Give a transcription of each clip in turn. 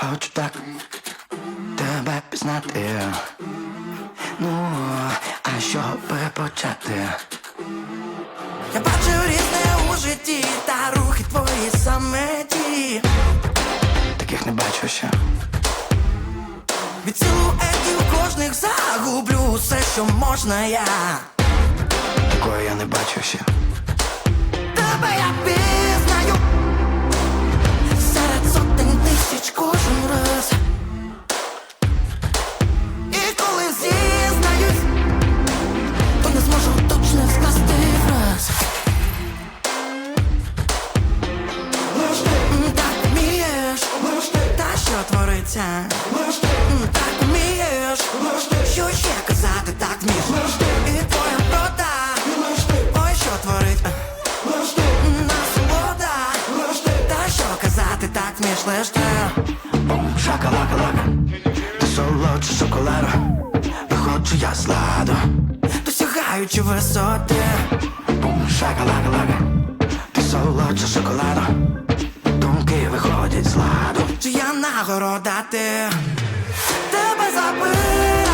хочу так тебе пізнати. Ну, а що почати? Я бачу різне у житті, та рухи твої саме ті. Таких не бачу ще. Від силуетів кожних загублю все, що можна я. Такої я не бачу ще. Тебе я пізнаю твориться? Так вмієш, що ще казати, так вмієш. І твоя прода, ой, що творить? Насолода, та що казати, так вмієш лиш ти. Шакалака-лака, ти солодше шоколаду, виходжу я з ладу, досягаючи висоти. Бум, шакалака-лака, ти солодше шоколаду, нагорода ти? Тебе забираю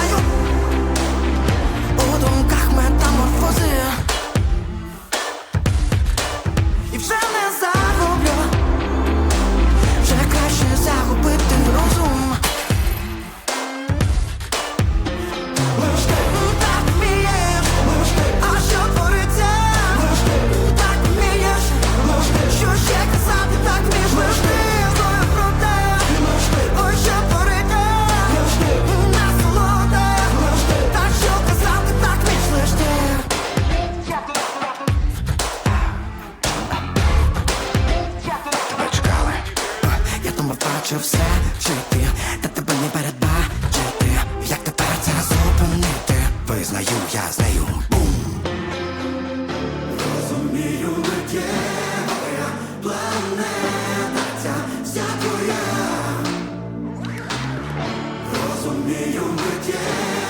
думав, все все жити, та тебе не передбачити. Як тепер це зупинити? Визнаю, я з нею. Бум. Розумію, моя планета ця вся твоя. Розумію, моя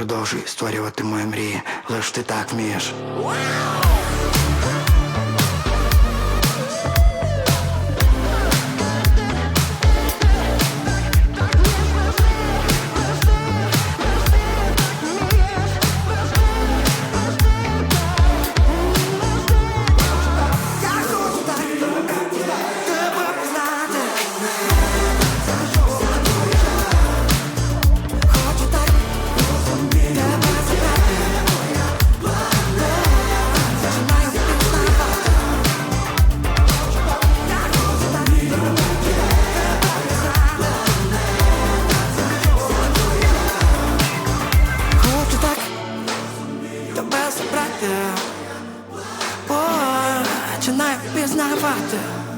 продовжуй створювати мої мрії, лиш ти так вмієш. тебе забрати. Починаю пізнавати.